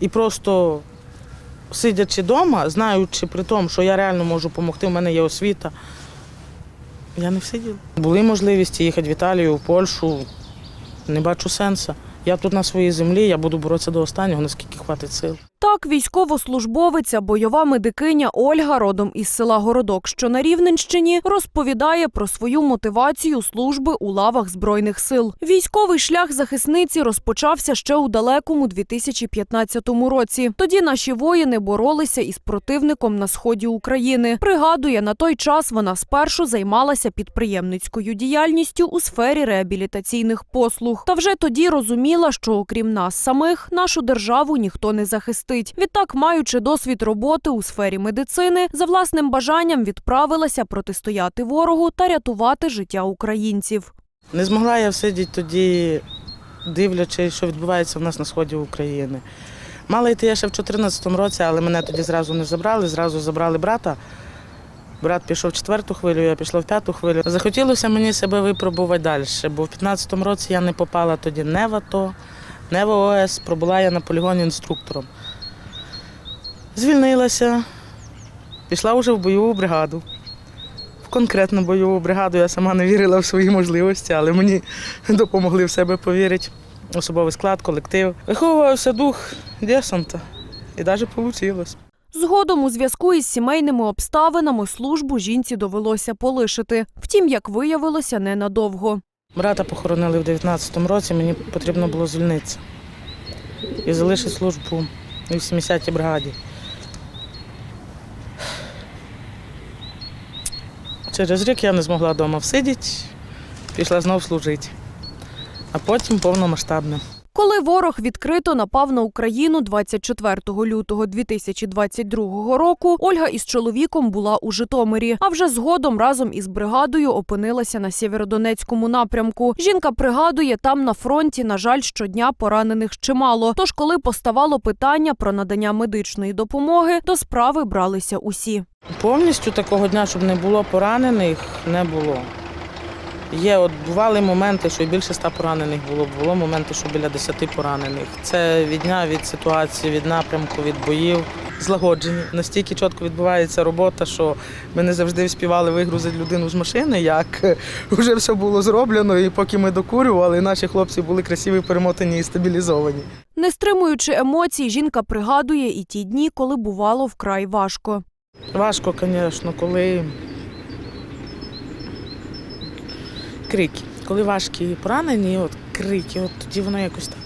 І просто сидячи вдома, знаючи при тому, що я реально можу допомогти, в мене є освіта, я не всиділа. Були можливості їхати в Італію, в Польщу. Не бачу сенсу. Я тут на своїй землі, я буду боротися до останнього, наскільки хватить сил. Так, військовослужбовиця, бойова медикиня Ольга, родом із села Городок, що на Рівненщині, розповідає про свою мотивацію служби у лавах збройних сил. Військовий шлях захисниці розпочався ще у далекому 2015 році. Тоді наші воїни боролися із противником на сході України. Пригадує, на той час вона спершу займалася підприємницькою діяльністю у сфері реабілітаційних послуг. Та вже тоді розуміла, що окрім нас самих, нашу державу ніхто не захистить. Відтак, маючи досвід роботи у сфері медицини, за власним бажанням відправилася протистояти ворогу та рятувати життя українців. Не змогла я всидіти тоді, дивлячись, що відбувається в нас на сході України. Мала йти я ще в 2014 році, але мене тоді зразу не забрали, зразу забрали брата. Брат пішов в четверту хвилю, я пішла в п'яту хвилю. Захотілося мені себе випробувати далі, бо в 2015 році я не попала тоді не в АТО, не в ОС, пробула я на полігоні інструктором. Звільнилася, пішла вже в бойову бригаду. В конкретну бойову бригаду я сама не вірила в свої можливості, але мені допомогли в себе повірити. Особовий склад, колектив. Виховувався дух десанта. І навіть вийшло. Згодом у зв'язку із сімейними обставинами службу жінці довелося полишити. Втім, як виявилося, ненадовго. Брата похоронили в 19-му році, мені потрібно було звільнитися. І залишити службу у 80-й бригаді. Через рік я не змогла вдома всидіти, пішла знову служити. А потім повномасштабне. Коли ворог відкрито напав на Україну 24 лютого 2022 року, Ольга із чоловіком була у Житомирі, а вже згодом разом із бригадою опинилася на Сєвєродонецькому напрямку. Жінка пригадує, там на фронті, на жаль, щодня поранених чимало. Тож, коли поставало питання про надання медичної допомоги, до справи бралися усі. Повністю такого дня, щоб не було поранених, не було. Є, от бували моменти, що більше ста поранених було, було моменти, що біля десяти поранених. Це від дня, від ситуації, від напрямку, від боїв. Злагоджені. Настільки чітко відбувається робота, що ми не завжди вспівали вигрузити людину з машини, як вже все було зроблено, і поки ми докурювали, наші хлопці були красиві, перемотані і стабілізовані. Не стримуючи емоцій, жінка пригадує і ті дні, коли бувало вкрай важко. Важко, звісно, коли крики. Коли важкі поранені, от крики, от тоді воно якось так.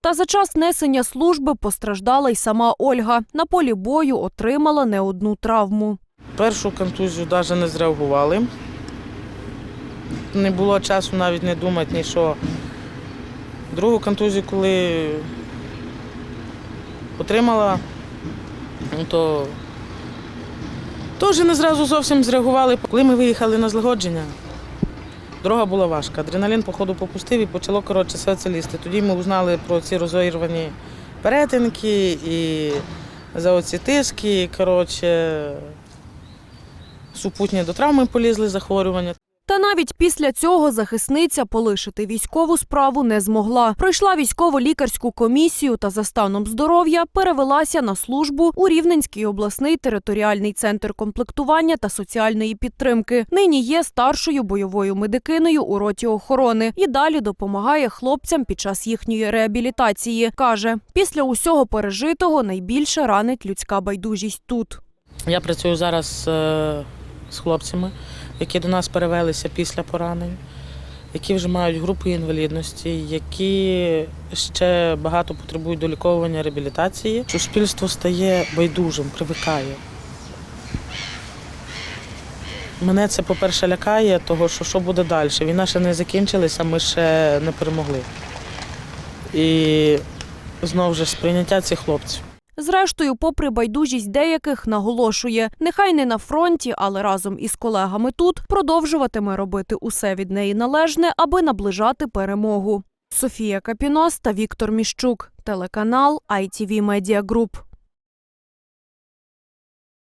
Та за час несення служби постраждала й сама Ольга. На полі бою отримала не одну травму. Першу контузію навіть не зреагували. Не було часу навіть не думати ні що. Другу контузію, коли отримала, ну, то теж не зразу зовсім зреагували. Коли ми виїхали на злагодження, дорога була важка. Адреналін, походу, попустив і почало коротше, серце лізти. Тоді ми узнали про ці розірвані перетинки і за оці тиски. Коротше, супутні до травми полізли захворювання. Та навіть після цього захисниця полишити військову справу не змогла. Пройшла військово-лікарську комісію та за станом здоров'я перевелася на службу у Рівненський обласний територіальний центр комплектування та соціальної підтримки. Нині є старшою бойовою медикиною у роті охорони і далі допомагає хлопцям під час їхньої реабілітації. каже, після усього пережитого найбільше ранить людська байдужість тут. Я працюю зараз е, з хлопцями, які до нас перевелися після поранень, які вже мають групи інвалідності, які ще багато потребують доліковування реабілітації. Суспільство стає байдужим, привикає. Мене це, по-перше, лякає, того, що що буде далі. Війна ще не закінчилася, ми ще не перемогли. І знову ж сприйняття цих хлопців. Зрештою, попри байдужість деяких, наголошує, нехай не на фронті, але разом із колегами тут продовжуватиме робити усе від неї належне, аби наближати перемогу. Софія Капінос та Віктор Міщук, телеканал ITV Media Group.